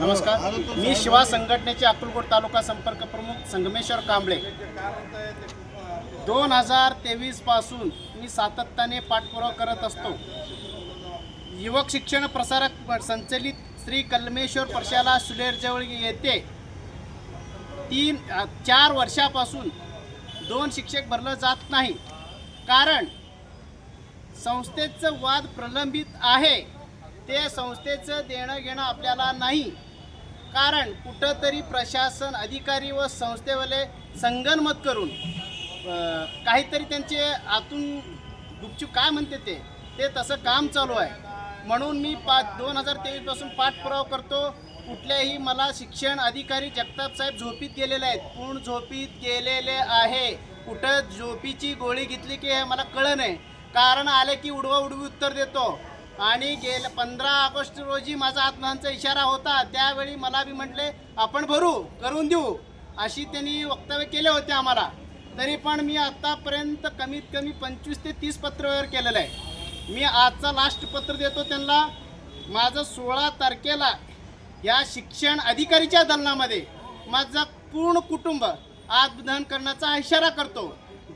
नमस्कार. मी शिवा संघटनेचे अक्कलकोट तालुका संपर्क प्रमुख संगमेश्वर कांबळे. दोन हजार तेवीसपासून मी सातत्याने पाठपुरावा करत असतो. युवक शिक्षण प्रसारक संचलित श्री कलमेश्वर प्रशाला सुलेरजवळ येते. तीन चार वर्षापासून दोन शिक्षक भरलं जात नाही. कारण संस्थेचं वाद प्रलंबित आहे. ते संस्थेचं देणं घेणं आपल्याला नाही. कारण कुठंतरी प्रशासन अधिकारी व संस्थेवाले संगनमत करून काहीतरी त्यांचे आतून गुपचूप काय म्हणते ते ते तसं काम चालू आहे. म्हणून मी पा दोन हजार तेवीसपासून पाठपुरावा करतो. कुठल्याही मला शिक्षण अधिकारी जगताप साहेब झोपीत गेलेले आहेत. पूर्ण झोपीत गेलेले आहे. कुठं झोपीची गोळी घेतली की हे मला कळलं नाही. कारण आले की उडवा उडवी उत्तर देतो. आणि गेल पंधरा ऑगस्ट रोजी माझा आत्महनचा इशारा होता. त्यावेळी मला बी म्हटले आपण भरू करून देऊ. अशी त्यांनी वक्तव्य केले होते आम्हाला. तरी पण मी आत्तापर्यंत कमीत कमी पंचवीस ते तीस पत्र व्यवहार केलेलं आहे. मी आजचा लास्ट पत्र देतो त्यांना. माझं सोळा तारखेला या शिक्षण अधिकारीच्या दलनामध्ये माझं पूर्ण कुटुंब आत्मदहन करण्याचा इशारा करतो.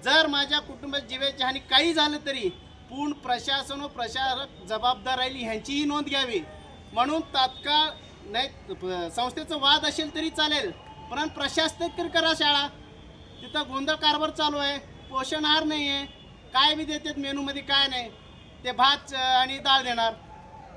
जर माझ्या कुटुंबात जीवेची हानी काही झालं तरी पूर्ण प्रशासन व प्रशासक जबाबदार राहील ह्यांचीही नोंद घ्यावी. म्हणून तात्काळ नाही संस्थेचं वाद असेल तरी चालेल पण प्रशासकीय करा शाळा. तिथं गोंधळ कारभार चालू आहे पोषण आहार नाही आहे काय बी देतात मेनूमध्ये काय नाही ते भात आणि डाळ देणार.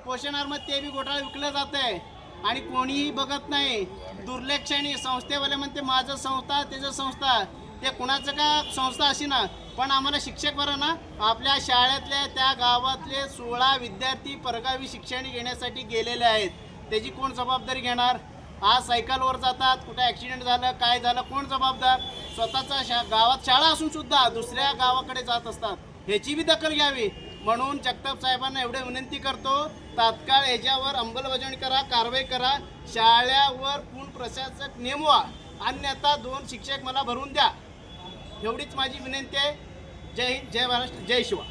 पोषण आहारमध्ये ते बी घोटाळा विकलं जात आहे आणि कोणीही बघत नाही. दुर्लक्षाने संस्थेवाले म्हणते माझं संस्था त्याचं संस्था. ते कुणाचं का संस्था अशी ना पण आम्हाला शिक्षक बरं ना आपल्या शाळेतल्या त्या गावातले सोळा विद्यार्थी परगावी शिक्षण घेण्यासाठी गेलेले आहेत. त्याची कोण जबाबदारी घेणार? आज सायकलवर जातात कुठं ॲक्सिडेंट झालं काय झालं कोण जबाबदार? स्वतःचा शा गावात शाळा असून सुद्धा दुसऱ्या गावाकडे जात असतात. ह्याची बी दखल घ्यावी. म्हणून जगताप साहेबांना एवढे विनंती करतो तात्काळ ह्याच्यावर अंमलबजावणी करा कारवाई करा. शाळेवर पूर्ण प्रशासक नेमवा. अन्यथा दोन शिक्षक मला भरून द्या. एवढीच माझी विनंती आहे. जय हिंद जय महाराष्ट्र जय शिवा.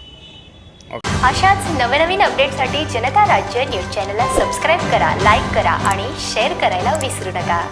अशाच नवनवीन अपडेटसाठी जनता राज्य न्यूज चॅनलला सबस्क्राईब करा लाईक करा आणि शेअर करायला विसरू नका.